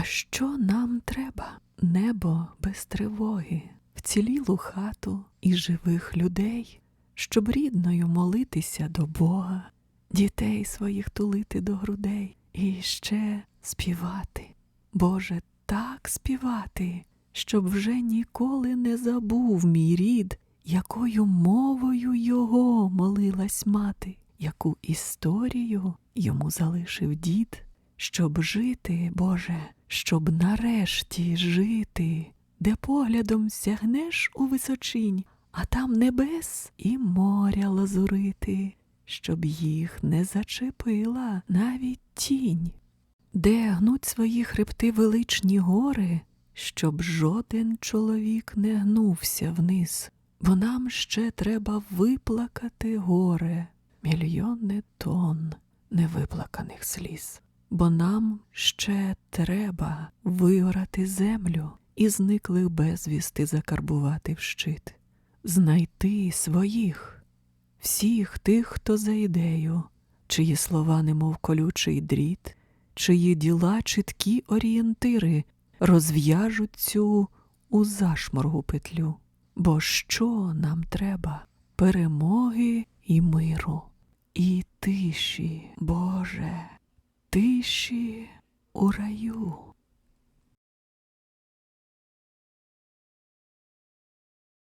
А що нам треба? Небо без тривоги, вцілілу хату і живих людей, щоб рідною молитися до Бога, дітей своїх тулити до грудей і ще співати. Боже, так співати, щоб вже ніколи не забув мій рід, якою мовою його молилась мати, яку історію йому залишив дід, щоб жити, Боже, щоб нарешті жити, де поглядом сягнеш у височинь, а там небес і моря лазурити, щоб їх не зачепила навіть тінь, де гнуть свої хребти величні гори, щоб жоден чоловік не гнувся вниз, бо нам ще треба виплакати горе, мільйони тонн невиплаканих сліз. Бо нам ще треба виорати землю і зниклих безвісти закарбувати в щит, знайти своїх, всіх тих, хто за ідею, чиї слова немов колючий дріт, чиї діла чіткі орієнтири розв'яжуть цю у зашморгу петлю. Бо що нам треба? Перемоги і миру, і тиші, Боже, тиші у раю.